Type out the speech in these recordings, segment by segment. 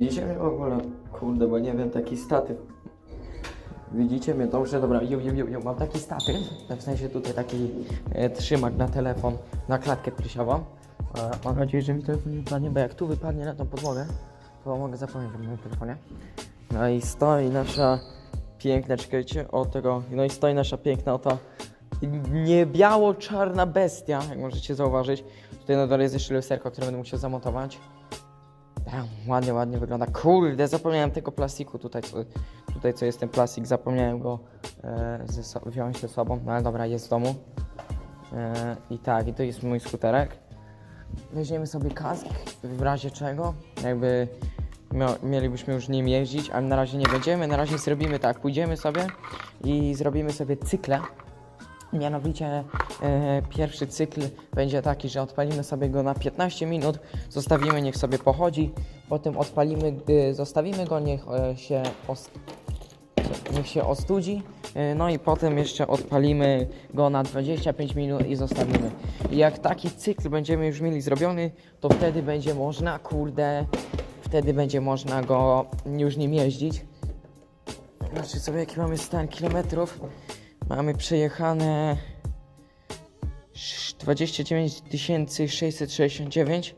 W ogóle? Kurde, bo nie wiem, taki statyw. Widzicie mnie dobrze? Dobra, ju, ju, ju, ju. mam taki statyw, w sensie tutaj taki e, trzymak na telefon, na klatkę piersiową. E, mam nadzieję, że mi telefon nie wypadnie, bo jak tu wypadnie na tą podłogę, to mogę zapomnieć o moim telefonie. No i stoi nasza piękna, czekajcie, o tego, no i stoi nasza piękna oto nie biało-czarna bestia, jak możecie zauważyć. Tutaj na dole jest jeszcze lusterko, które będę musiał zamontować. Tam, ładnie, ładnie wygląda. Kurde, zapomniałem tego plastiku tutaj, co, tutaj co jest ten plastik, zapomniałem go e, ze so wziąć ze sobą, no ale dobra, jest w domu. E, I tak, i to jest mój skuterek. Weźmiemy sobie kask, w razie czego, jakby mielibyśmy już nim jeździć, ale na razie nie będziemy, na razie zrobimy tak, pójdziemy sobie i zrobimy sobie cykle. Mianowicie e, pierwszy cykl będzie taki, że odpalimy sobie go na 15 minut, zostawimy, niech sobie pochodzi, potem odpalimy, gdy zostawimy go, niech e, się niech się ostudzi, e, no i potem jeszcze odpalimy go na 25 minut i zostawimy. Jak taki cykl będziemy już mieli zrobiony, to wtedy będzie można, kurde, wtedy będzie można go już nim jeździć. Zobaczcie sobie jaki mamy stan kilometrów. Mamy przejechane sz- 29 669.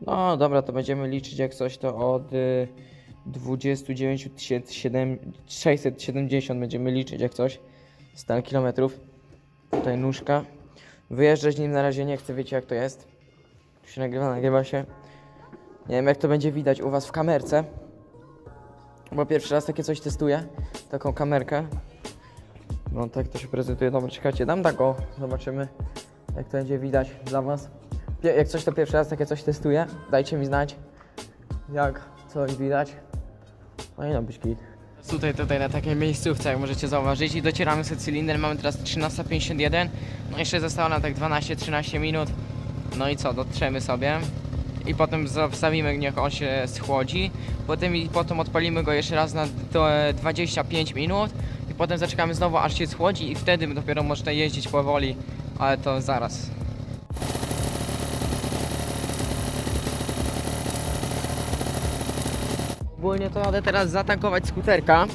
No dobra, to będziemy liczyć jak coś to od y, 29 670 będziemy liczyć jak coś. Stan kilometrów. Tutaj nóżka. Wyjeżdżać nim na razie nie chcę, wiecie jak to jest. Tu się nagrywa, nagrywa się. Nie wiem jak to będzie widać u was w kamerce. Bo pierwszy raz takie coś testuję. Taką kamerkę. No tak to się prezentuje. Dobra, czekajcie, dam tak o. Zobaczymy jak to będzie widać dla was. Jak coś to pierwszy raz takie coś testuję. Dajcie mi znać jak coś widać. No i no być git. Tutaj, tutaj na takiej miejscówce, jak możecie zauważyć i docieramy sobie cylinder, mamy teraz 13.51 No jeszcze zostało nam tak 12-13 minut No i co, dotrzemy sobie i potem wstawimy, niech on się schłodzi Potem i potem odpalimy go jeszcze raz na do- 25 minut I potem zaczekamy znowu aż się schłodzi i wtedy dopiero można jeździć powoli Ale to zaraz. Ogólnie to jadę teraz zatankować skuterka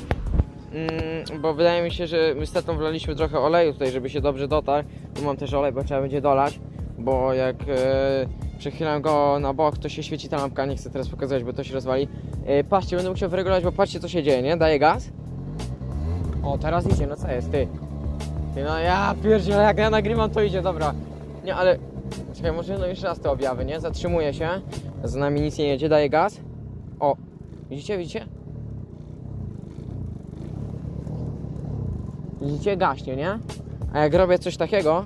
mm, Bo wydaje mi się, że my z tatą wlaliśmy trochę oleju tutaj, żeby się dobrze dotarł. Tu mam też olej, bo trzeba będzie dolać Bo jak e, przechylam go na bok, to się świeci ta lampka Nie chcę teraz pokazać, bo to się rozwali. E, Patrzcie, będę musiał wyregulować, bo patrzcie co się dzieje, nie? Daję gaz O, teraz idzie, no co jest, ty? Ty no ja pierdzielę, jak ja nagrywam to idzie, dobra Nie, ale... Czekaj, może no jeszcze raz te objawy, nie? Zatrzymuję się Za nami nic nie jedzie, daję gaz O, Widzicie, widzicie? Widzicie, gaśnie, nie? A jak robię coś takiego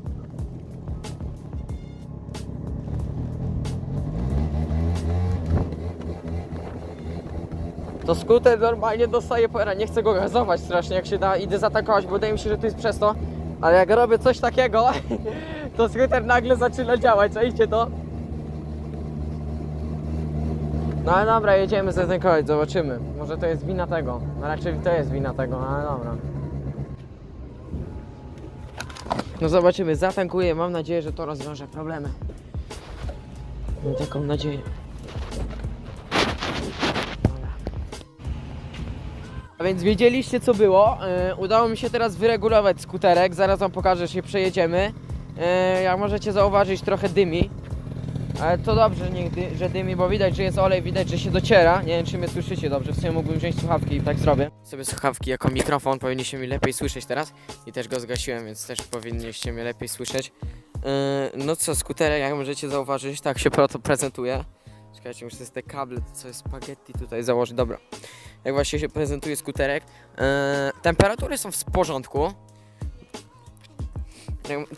To skuter normalnie dostaje pora. Nie chcę go gazować strasznie jak się da. Idę zatankować, bo wydaje mi się, że to jest przez to. Ale jak robię coś takiego, to skuter nagle zaczyna działać. Czajcie to? No ale dobra, jedziemy zatankować, zobaczymy. Może to jest wina tego. No raczej to jest wina tego, no ale dobra. No zobaczymy, zatankuję. Mam nadzieję, że to rozwiąże problemy. Mam taką nadzieję. A więc wiedzieliście co było. Yy, udało mi się teraz wyregulować skuterek. Zaraz wam pokażę, że się przejedziemy. Yy, jak możecie zauważyć, trochę dymi. Ale to dobrze, że dymi, bo widać, że jest olej, widać, że się dociera. Nie wiem, czy mnie słyszycie dobrze. W sumie mógłbym wziąć słuchawki i tak zrobię. Sobie słuchawki jako mikrofon, powinniście mi lepiej słyszeć teraz. I też go zgasiłem, więc też powinniście mnie lepiej słyszeć. Yy, no co, skuterek, jak możecie zauważyć, tak się prezentuje. Czekajcie, muszę te kable, co jest spaghetti tutaj założyć. Dobra. Jak właśnie się prezentuje skuterek. Yy, temperatury są w porządku.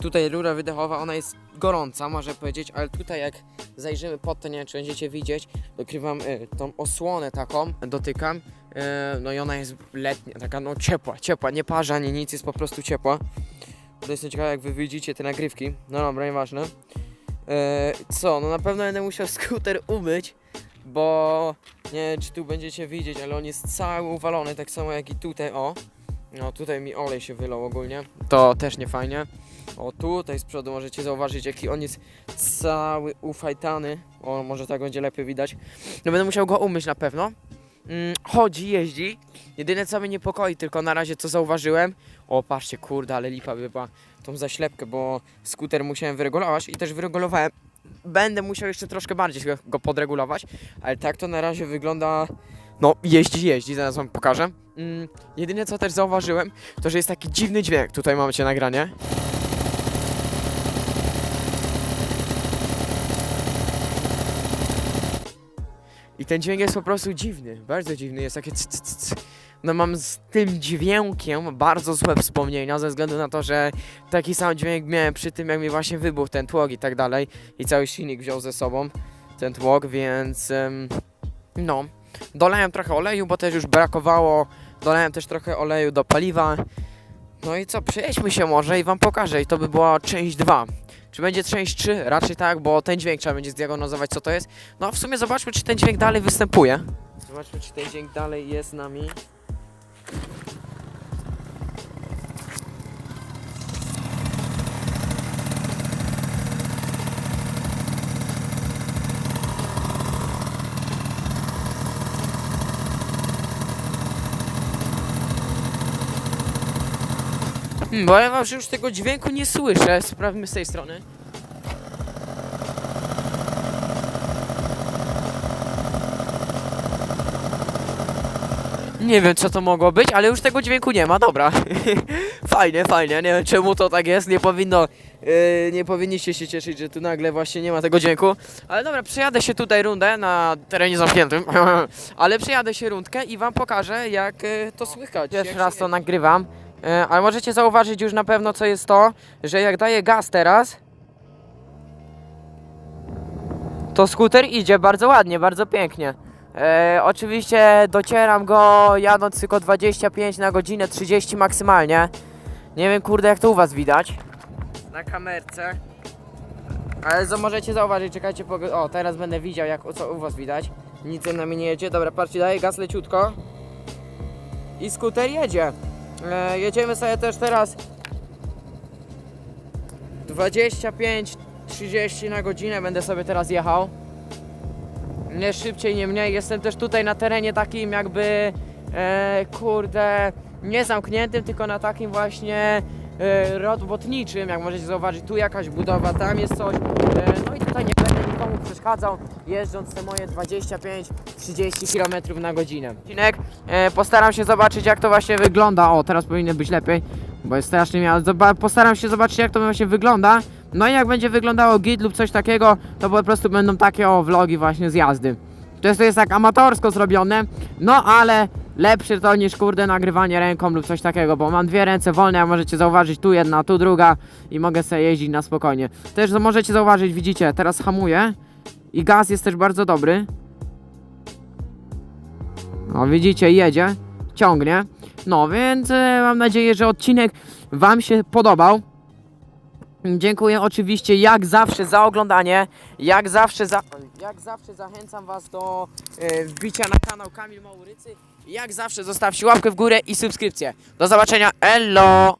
Tutaj rura wydechowa, ona jest gorąca, można powiedzieć, ale tutaj jak zajrzymy pod to, nie wiem czy będziecie widzieć, dokrywam y, tą osłonę taką, dotykam, y, no i ona jest letnia, taka no ciepła, ciepła, nie parza ani nic, jest po prostu ciepła. To jestem ciekawy jak wy widzicie te nagrywki, no dobra, nieważne. Y, co, no na pewno będę musiał skuter umyć, bo nie wiem czy tu będziecie widzieć, ale on jest cały uwalony, tak samo jak i tutaj, o. No tutaj mi olej się wylał ogólnie, to też nie fajnie. O tutaj z przodu możecie zauważyć jaki on jest cały ufajtany. O może tak będzie lepiej widać. No będę musiał go umyć na pewno. Mm, chodzi, jeździ. Jedyne co mnie niepokoi, tylko na razie co zauważyłem, o patrzcie, kurde, ale lipa by była tą zaślepkę, bo skuter musiałem wyregulować i też wyregulowałem. Będę musiał jeszcze troszkę bardziej go- go podregulować, ale tak to na razie wygląda. No, jeździ, jeździ, zaraz wam pokażę. Mm, jedyne co też zauważyłem, to że jest taki dziwny dźwięk. Tutaj macie nagranie. I ten dźwięk jest po prostu dziwny, bardzo dziwny, jest takie c, c, c. No mam z tym dźwiękiem bardzo złe wspomnienia, ze względu na to, że taki sam dźwięk miałem przy tym, jak mi właśnie wybuchł ten tłok i tak dalej. I cały silnik wziął ze sobą ten tłok, więc em, no. Dolałem trochę oleju, bo też już brakowało. Dolałem też trochę oleju do paliwa. No i co, przejedźmy się może i wam pokażę. I to by była część 2. Czy będzie część 3? Raczej tak, bo ten dźwięk trzeba będzie zdiagnozować, co to jest. No w sumie zobaczmy, czy ten dźwięk dalej występuje. Zobaczmy, czy ten dźwięk dalej jest z nami. Hmm, bo ja wam, że już tego dźwięku nie słyszę. Sprawdźmy z tej strony. Nie wiem co to mogło być, ale już tego dźwięku nie ma, dobra. fajnie, fajnie, nie wiem czemu to tak jest, nie powinno, yy, nie powinniście się cieszyć, że tu nagle właśnie nie ma tego dźwięku. Ale dobra, przejadę się tutaj rundę na terenie zamkniętym, ale przejadę się rundkę i wam pokażę jak yy, to słychać. Pierwszy raz to nagrywam, yy, ale możecie zauważyć już na pewno co jest to, że jak daję gaz teraz, to skuter idzie bardzo ładnie, bardzo pięknie. E, oczywiście docieram go jadąc tylko 25 na godzinę, 30 maksymalnie. Nie wiem kurde jak to u was widać. Na kamerce. Ale zo, możecie zauważyć, czekajcie, pogo- o teraz będę widział jak co u was widać. Nic na mnie nie jedzie, dobra patrzcie, daję gaz leciutko. I skuter jedzie. E, jedziemy sobie też teraz 25-30 na godzinę będę sobie teraz jechał. Nie szybciej, nie mniej. Jestem też tutaj na terenie takim jakby, e, kurde, nie zamkniętym, tylko na takim właśnie e, robotniczym, jak możecie zauważyć, tu jakaś budowa, tam jest coś. E, no i tutaj nie będę nikomu przeszkadzał, jeżdżąc te moje 25-30 km na godzinę. Odcinek, e, postaram się zobaczyć jak to właśnie wygląda. O, teraz powinno być lepiej, bo jest strasznie miało. Postaram się zobaczyć jak to właśnie wygląda. No i jak będzie wyglądało git lub coś takiego, to po prostu będą takie o vlogi właśnie z jazdy. To jest, to jest tak amatorsko zrobione, no ale lepsze to niż kurde nagrywanie ręką lub coś takiego, bo mam dwie ręce wolne, jak możecie zauważyć, tu jedna, tu druga i mogę sobie jeździć na spokojnie. Też możecie zauważyć, widzicie, teraz hamuję i gaz jest też bardzo dobry. No widzicie, jedzie, ciągnie. No więc e, mam nadzieję, że odcinek Wam się podobał. Dziękuję oczywiście jak zawsze za oglądanie. Jak zawsze, za, jak zawsze zachęcam Was do e, wbicia na kanał Kamil Maurycy. Jak zawsze zostawcie łapkę w górę i subskrypcję. Do zobaczenia. Elo!